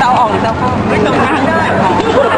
เดาออกหรเดาเข้าไม่ตรงกัน